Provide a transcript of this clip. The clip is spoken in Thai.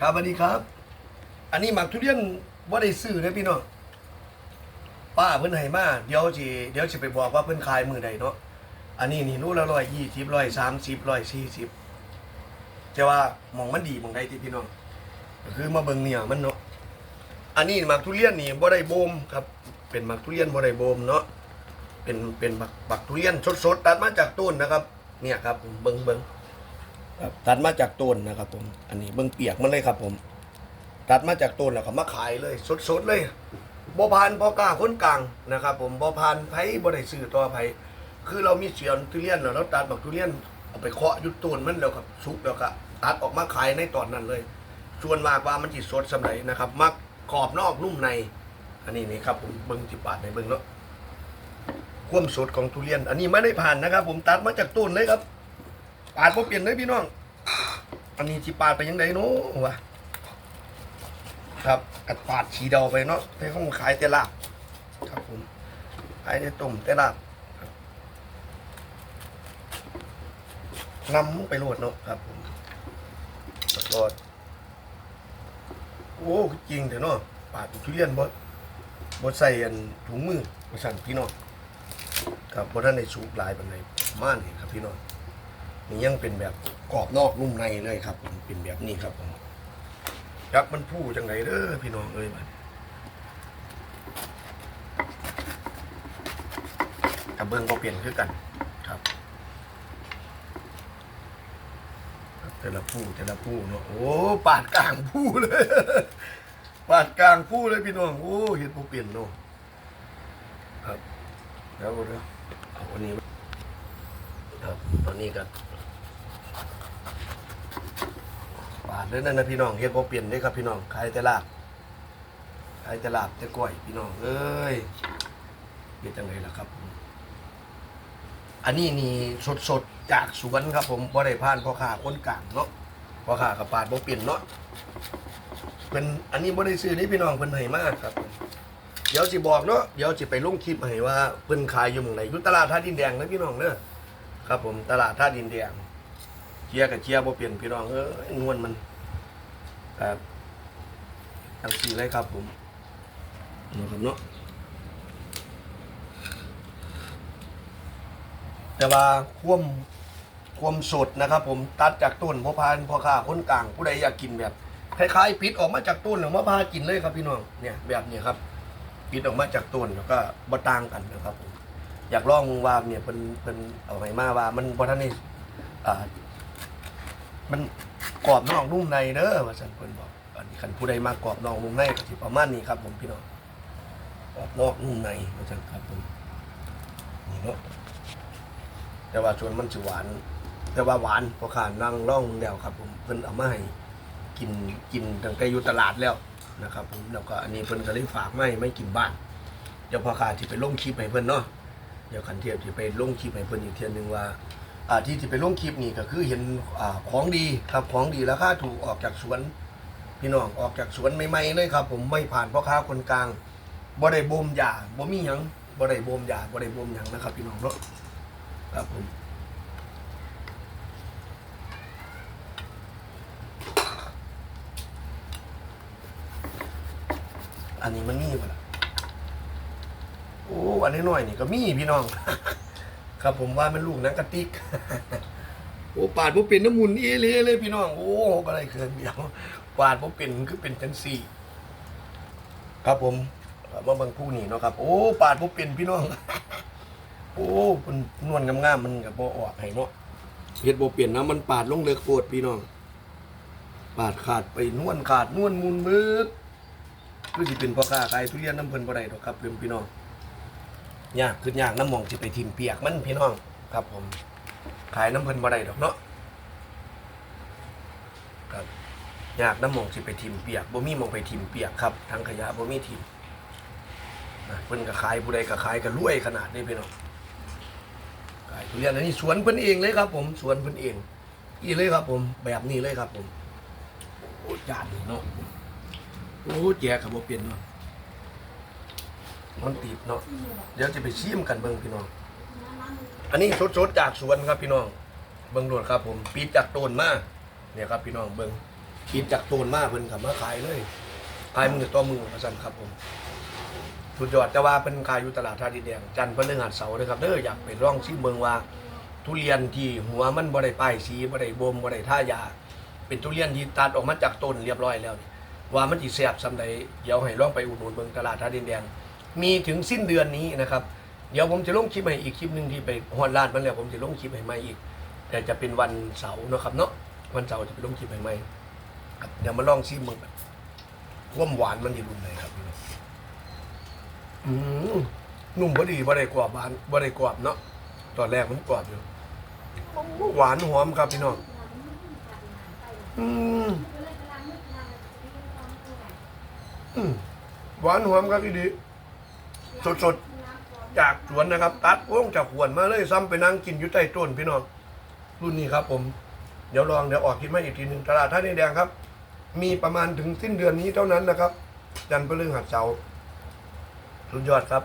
ครับสวัสดีครับ อันนี้หมักทุเรียนว่าได้ซื้อนะพี่น้องป้าเพิ่นให้มาเดี๋ยวสิเดี๋ยวสิไปบอกว่าเพิ่นขายมือใดเนาะอันนี้นี่รู้ละร้อยยี่สิบร้อยสามสิบร้อยสี่สิบจะว่ามองมันดีมองใดที่พี่น้องคือมาเบิ่งเนี่ยมันเนาะอันนี้หมักทุเรียนนี่บ่ได้โบมครับ เป็นหมักทุเรียนบ่ได้โบมเนาะเป็นเป็นบักบักทุเรียนสดๆตัดมาจากต้นนะครับ เนี่ยครับเบิ่งเบิ่ง ครับตัดมาจากต้นนะครับ ผม อันนี้เบื้องเปียกมันเลยครับ ผม ตัดมาจากต้นแล้วก็มาขายเลย สดๆเลยบ่พานพอกล้าคนกลางนะครับ ผมบ่พานไผบ่ได้ซื้อต่อไผคือเรามีเสียนทุเรียนแล้วเราตัดบักทุเรียนเอาไปเคาะยุดต้นมันแล้วครับสุกแล้วก็ตัดออกมาขายในตอนนั้นเลยส่วนมากว่ามันสิสดสำไหนะครับ มักกรอบนอกนุ่มใน อันนี้นี่ครับ ผมเบิ่งสิบบาทในเบิ่งเนาะความสดของทุเรียน อันนี้ไม่ได้ผ่านนะครับ ผมตัดมาจากต้นเลยครับ ปาดบ่เปลี่ยนเลยพี่น้อง อันนี้สิปาดไปยังไงเนาะวะครับกัดปาดฉีเดาไปเนาะแต่ห้องขายแต่ลาบครับผมขายแต่ต้มแต่ลาบนำไปโหลดเนาะครับผมโหลดโอ้จริงเถอะเนาะปาดทุเรียนบ่บ่ใส่อันถุงมือบ่สั่นพี่น้องครับบ่ทันได้สูบลายปานใดประมาณนี้ครับพี่น้อง นี่ยังเป็นแบบกรอบนอกนุ่มในเลยครับผมเป็นแบบนี้ครับผมยักษ์มันผู้จังไหนเด้อพี่น้องเอ้ยมันกับเบิ้งก็เปลี่ยนคือกันครับ แต่ละผู้แต่ละผู้เนาะโอ้ปาดกลางผู้เลยปาดกลางผู้เลยพี่น้องโอ้เห็นผู้เปลี่ยนเนาะครับแล้วเดี๋ยวเอาอันนี้ ครับ ตอนนี้ก็ปาดเลยนั่นนะพี่น้องเฮ็ดบ่เปลี่ยนเด้ครับพี่น้องขายแต่ลาบขายแต่ลาบแต่ก้อยพี่น้องเอ้ยเฮ็ดจังไดล่ะครับผมอันนี้นี่สดๆจากสวนครับ ผมบ่ได้ผ่านพ่อค้าคนกลางเนาะพ่อค้ากับปาดบ่เปลี่ยนเนาะเป็นอันนี้บ่ได้ซื้อนี่พี่น้องเพิ่นให้มากครับเดี๋ยวสิบอกเนาะเดี๋ยวสิไปลงคลิปให้ว่าเพิ่นขายอยู่หม่องไหนอยู่ตลาดท่าดินแดงนะพี่น้องเด้อ ครับผมตลาดท่าดินแดงเชียร์กับเชียร์บ่เปลี่ยนพี่น้องเอ้ยนวลมันครับทั้งสี่เลยครับผมนะครับเนาะแต่ว่าความความสดนะครับ ผมตัดจากต้นพอพานพอข้าคนกลางผู้ใดอยากกินแบบคล้ายๆปิดออกมาจากต้นหรือมาพากินเลยครับพี่น้องเนี่ยแบบนี้ครับปิดออกมาจากต้นแล้วก็บ่ต่างกันนะครับผม อยากลองว่าเนี่ยเป็นเป็นเอาไหมาว่า มันบ่ทันนี่อ่ามันกรอบนอกนุ่มในเด้อว่าซั่นเพิ่นบอกอันนี้คันผู้ใดมากรอบนอกนุ่มในก็สิประมาณนี้ครับ ผมพี่น้องกรอบนอกนุ่มในว่าซั่นครับผมนี่เนาะแต่ว่าส่วนมันสิหวาน แต่ว่าหวานพอขานนั่งร่องแล้วครับ ผมเพิ่นเอามาให้กินกินตั้งแต่อยู่ตลาดแล้วนะครับ ผมแล้วก็อันนี้เพิ่นก็เลยฝากไมาให้ไม่กินบ้านเดี๋ยวพอขาที่ไปลงคลิปให้เพิ่นเนาะ เดี๋ยวคันเทียบที่ไปลงคลิปให้เพิ่นอีกเทียนหนึ่งว่าอ่าที่ที่ไปลงคลิปนี่ก็คือเห็นอ่าของดีครับของดีราคาถูกออกจากสวน พี่น้องออกจากสวนใหม่ๆเลยครับ ผมไม่ผ่านพ่อค้าคนกลางบ่ได้บ่มยาบ่มีหยังบ่ได้บ่มยาบ่ได้บ่มหยังนะครับ พี่น้องเนาะครับผมอันนี้มันมีบ่ล่ะ อ้อันนี้หน่อยนี่ก็มีพี่น้อง ครับผมว่ามันลูกนังกระติกโอ้ปาดผมเป็นน้ำมุนเอเลยเลยพี่น้อง โอ้อะไรเครื่องเดียวปาดผมเป็นคือเป็นจังสี่ ครับผมมาบางผู้นี่เนาะครับ โอ้ปาดผมเป็นพี่น้อง โอ้มันนวลงามๆมันกับบ่ออกให้เนาะเฮ็ดบ่เปลี่ยนนะมันปาดลงเลือกโคตรพี่น้อง ปาดขาดไปนวลขาดนวลมุนมืดคือสิเป็นพ่อค้าขายทุเรียนน้ำเพิ่นบ่ได้ดอกครับเพื่อนพี่น้อง ยากคือยากน้ำหมองสิไปทิมเปียกมันพี่น้องครับผม ขายน้ำเพิ่นบ่ได้ดอกเนาะครับยากน้ำหมองสิไปทิมเปียกบ่มีหมองไปทิมเปียกครับทางขยะบ่มีทิมอะเพิ่นก็ขายผู้ใดก็ขายก็รวยขนาดนี้พี่น้องขายทุเรียนอันนี้สวนเพิ่นเองเลยครับ ผมสวนเพิ่นเองอีเลยครับ ผมแบบนี้เลยครับ ผมโอ้จานนี่เนาะโอ้แจกครับบ่เปลี่ยนเนาะ มันติดเนาะเดี๋ยวจะไปชิมกันเบิ่งพี่น้อง อันนี้สดๆจากสวนครับพี่น้อง เบิ่งโดดครับ ผมปีดจากต้นมาเนี่ยครับพี่น้องเบิ่งคิดจากโตนมาเพิ่นกับมาขายเลยขายมือต่อมือมาสั่นครับผมสุดยอดแต่ว่าเป็นขายอยู่ตลาดท่าดินแดงจันทร์พฤหัสเสาร์นะครับเด้ออยากไปลองชิมเมืองว่า ทุเรียนที่หัวมันบ่ได้ป้ายสีบ่ได้บ่มบ่ได้ท่ายา เป็นทุเรียนที่ตัดออกมาจากต้นเรียบร้อยแล้วนี่ว่ามันสิแซ่บซำใดเดี๋ยวให้ลองไปอุดหนุนเบิ่งตลาดท่าดินแดง มีถึงสิ้นเดือนนี้นะครับ เดี๋ยวผมจะลงคลิปให้อีกคลิปหนึ่งที่ไปฮอดลาดมันแล้วผมจะลงคลิปให้ใหม่อีก แต่จะเป็นวันเสาร์นะครับเนาะวันเสาร์จะไปลงคลิปให้ใหม่ครับเดี๋ยวมาลองชิมมึงกันว่าหวานมันอยู่รุ่นไหนครับอืมนุ่มพอดีบ่ได้กรอบหวานบ่ได้กรอบเนาะตอนแรกมันกรอบอยู่หวานหอมครับพี่น้องอืมอืมหวานหอมครับพี่ดี สดๆ จากสวนนะครับ ตัดวงจากขวนมาเลยซ้ำไปนั่งกินอยู่ใต้ต้นพี่น้อง รุ่นนี้ครับผม เดี๋ยวลองเดี๋ยวออกคินมาอีกทีหนึ่งตลาดท่าดินแดงครับ มีประมาณถึงสิ้นเดือนนี้เท่านั้นนะครับ จันทร์พฤหัสเสาร์สุดยอดครับ